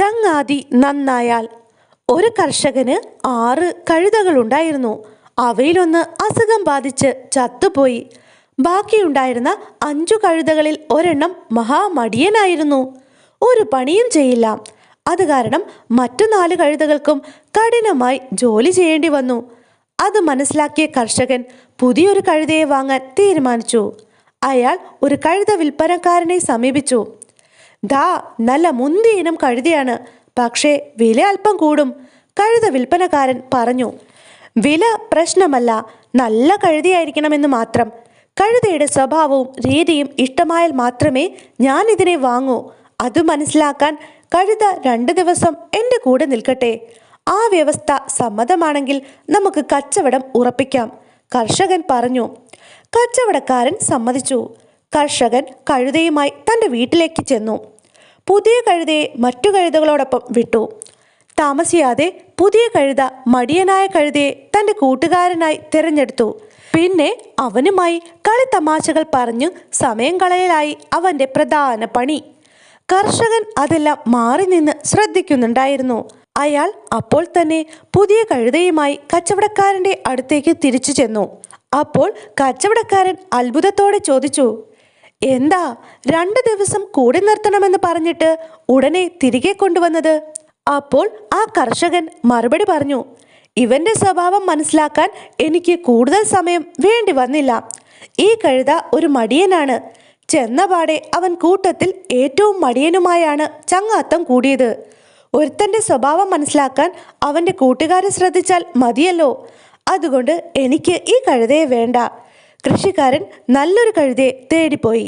ചങ്ങാതി നന്നായാൽ ഒരു കർഷകന് ആറ് കഴുതകളുണ്ടായിരുന്നു. അവയിലൊന്ന് അസുഖം ബാധിച്ച് ചത്തുപോയി. ബാക്കിയുണ്ടായിരുന്ന അഞ്ചു കഴുതകളിൽ ഒരെണ്ണം മഹാമടിയനായിരുന്നു. ഒരു പണിയും ചെയ്യില്ല. അത് കാരണം മറ്റു നാല് കഴുതകൾക്കും കഠിനമായി ജോലി ചെയ്യേണ്ടി വന്നു. അത് മനസ്സിലാക്കിയ കർഷകൻ പുതിയൊരു കഴുതയെ വാങ്ങാൻ തീരുമാനിച്ചു. അയാൾ ഒരു കഴുത വിൽപ്പനക്കാരനെ സമീപിച്ചു. ദാ നല്ല മുന്തിയ ഇനം കഴുതയാണ്. പക്ഷേ വില അല്പം കൂടും. കഴുത വിൽപ്പനക്കാരൻ പറഞ്ഞു വില പ്രശ്നമല്ല. നല്ല കഴുതയായിരിക്കണമെന്ന് മാത്രം. കഴുതയുടെ സ്വഭാവവും രീതിയും ഇഷ്ടമായാൽ മാത്രമേ ഞാൻ ഇതിനെ വാങ്ങൂ. അത് മനസ്സിലാക്കാൻ കഴുത രണ്ട് ദിവസം എന്റെ കൂടെ നിൽക്കട്ടെ. ആ വ്യവസ്ഥ സമ്മതമാണെങ്കിൽ നമുക്ക് കച്ചവടം ഉറപ്പിക്കാം കർഷകൻ പറഞ്ഞു. കച്ചവടക്കാരൻ സമ്മതിച്ചു. കർഷകൻ കഴുതയുമായി തന്റെ വീട്ടിലേക്ക് ചെന്നു. പുതിയ കഴുതയെ മറ്റു കഴുതകളോടൊപ്പം വിട്ടു. താമസിയാതെ പുതിയ കഴുത മടിയനായ കഴുതയെ തന്റെ കൂട്ടുകാരനായി തിരഞ്ഞെടുത്തു. പിന്നെ അവനുമായി കളി തമാശകൾ പറഞ്ഞു സമയം കളയലായി അവന്റെ പ്രധാന പണി. കർഷകൻ അതെല്ലാം മാറി നിന്ന് ശ്രദ്ധിക്കുന്നുണ്ടായിരുന്നു. അയാൾ അപ്പോൾ തന്നെ പുതിയ കഴുതയുമായി കച്ചവടക്കാരന്റെ അടുത്തേക്ക് തിരിച്ചു ചെന്നു. അപ്പോൾ കച്ചവടക്കാരൻ അത്ഭുതത്തോടെ ചോദിച്ചു എന്താ രണ്ട് ദിവസം കൂടി നിർത്തണമെന്ന് പറഞ്ഞിട്ട് ഉടനെ തിരികെ കൊണ്ടുവന്നത്? അപ്പോൾ ആ കർഷകൻ മറുപടി പറഞ്ഞു ഇവന്റെ സ്വഭാവം മനസ്സിലാക്കാൻ എനിക്ക് കൂടുതൽ സമയം വേണ്ടി വന്നില്ല. ഈ കഴുത ഒരു മടിയനാണ്. ചെന്നപാടെ അവൻ കൂട്ടത്തിൽ ഏറ്റവും മടിയനുമായാണ് ചങ്ങാത്തം കൂടിയത്. ഒരുത്തന്റെ സ്വഭാവം മനസ്സിലാക്കാൻ അവന്റെ കൂട്ടുകാരെ ശ്രദ്ധിച്ചാൽ മതിയല്ലോ. അതുകൊണ്ട് എനിക്ക് ഈ കഴുതയെ വേണ്ട. കൃഷിക്കാരൻ നല്ലൊരു കഴുതയെ തേടിപ്പോയി.